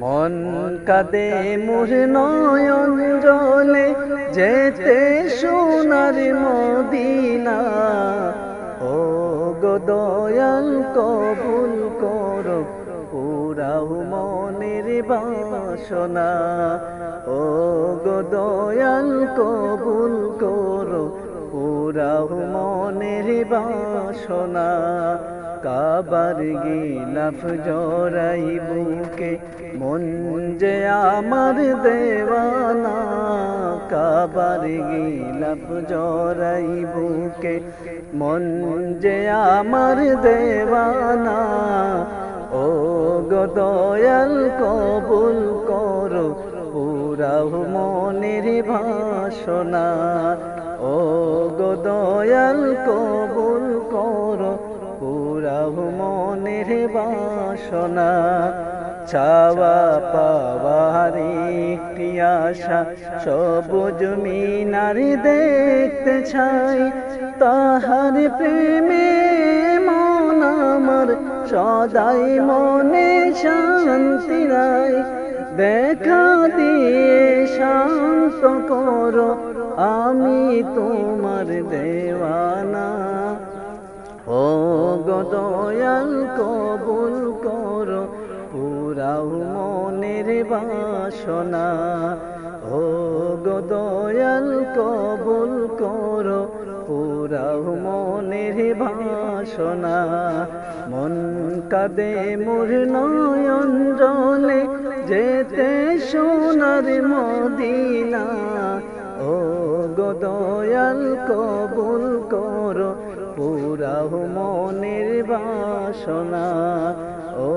মন কাদে মোর নয়ন জলে যেতে সোনার মদিনা। ও গো দয়াল, কবুল করো পুরাও মনের বাসনা। ও গো দয়াল, কবুল করো পুরাও মনের বাসনা, কাবার গিলাফ জরাই বুকে, মন যে আমার দেওয়ানা, কাবার গিলাফ জরাই বুকে, মন যে আমার দেওয়ানা ও গো দয়াল কবুল করো, পুরাও মনের ভাষণা ও দয়াল কবুল করো, পুরাও মনের বাসনা। চাওয়া পাওয়ার একটি আশা, সবুজ মিনার দেখতে চাই। তাহার প্রেমে মন আমার সদাই মনে শান্তি নাই দেখা দিয়ে করো, আমি তোমার দেওয়ানা। ও গদয়াল কবুল করো, পুরাও মনের বাসনা। ও গো দয়াল, কবুল করো, পুরাও মনের বাসনা। মন কাদে মোর নয়ন জলে, যেতে সোনার মদিনা। ও দয়াল কবুল করো পুরা মনের বাসনা। ও